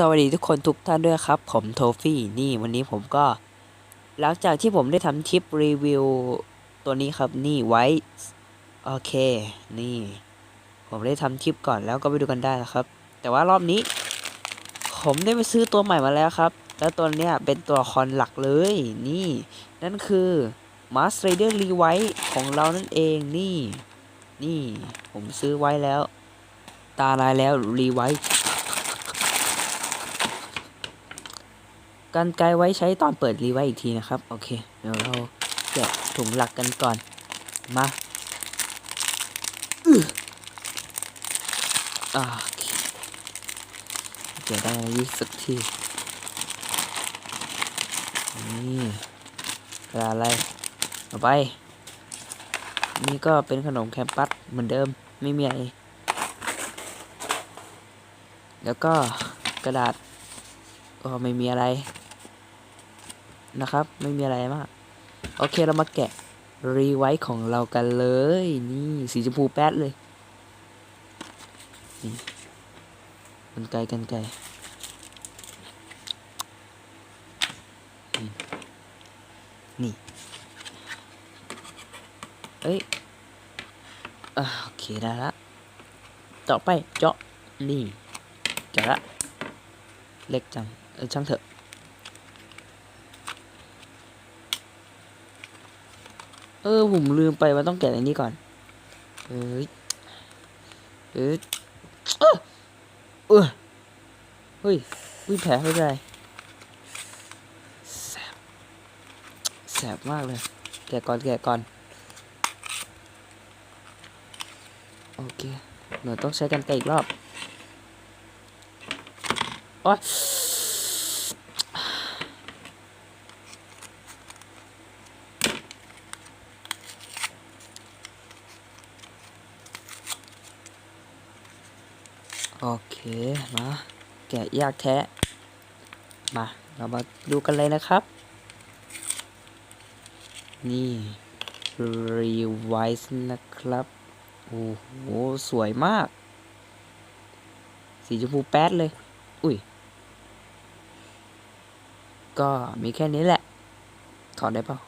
สวัสดีทุกคนทุกท่านด้วยครับ ผมโทฟี่นี่วันนี้ผมก็ หลังจากที่ผมได้ทำคลิปรีวิวตัวนี้ครับนี่ไว้โอเค นี่ ผมได้ทำคลิปก่อนแล้วก็ไปดูกันได้นะครับ แต่ว่ารอบนี้ ผมได้ไปซื้อตัวใหม่มาแล้วครับ แล้วตัวเนี้ยเป็นตัวละครหลักเลยนี่ นั่นคือมาสเ r เดอร์รีไวของเรานั่นเองนี่ นี่ ผมซื้อไว้แล้ว ตาลายแล้วรีไว กันไกลไว้ใช้ตอนเปิดรีไว้อีกทีนะครับ โอเค เดี๋ยวเราแกะถุงหลักกันก่อน มาโอเคเดี๋ยวได้ยี่สักทีนี่กระดาษอะไรเอไป นี่ก็เป็นขนมแคมปัสเหมือนเดิมไม่มีอะไร แล้วก็กระดาษ ก็ไม่มีอะไรนะครับ ไม่มีอะไรมาก โอเคเรามาแกะรีไวท์ของเรากันเลย นี่สีชมพูแป๊ดเลยนี่กันไกลกันไกลนี่ เอ้ยอะโอเคได้ละ ต่อไปเจาะนี่ เจาะละ เล็กจัง ช่างเถอะเออผมลืมไปว่าต้องแกะอันนี้ก่อนเอ้ยเอ้ยเออเออเฮ้ยอุ้ยแผลไม่เป็นไรแสบแสบมากเลย แกะก่อนแกะก่อนโอเคหนูต้องใช้กันไกอีกรอบโอ๊ย โอเคมาแกะยากแท้มาเรามาดูกันเลยนะครับ นี่รีไวซ์นะครับ โอ้โห สวยมาก สีชมพูแป๊ดเลย อุ้ย ก็มีแค่นี้แหละ ถอดได้เปล่า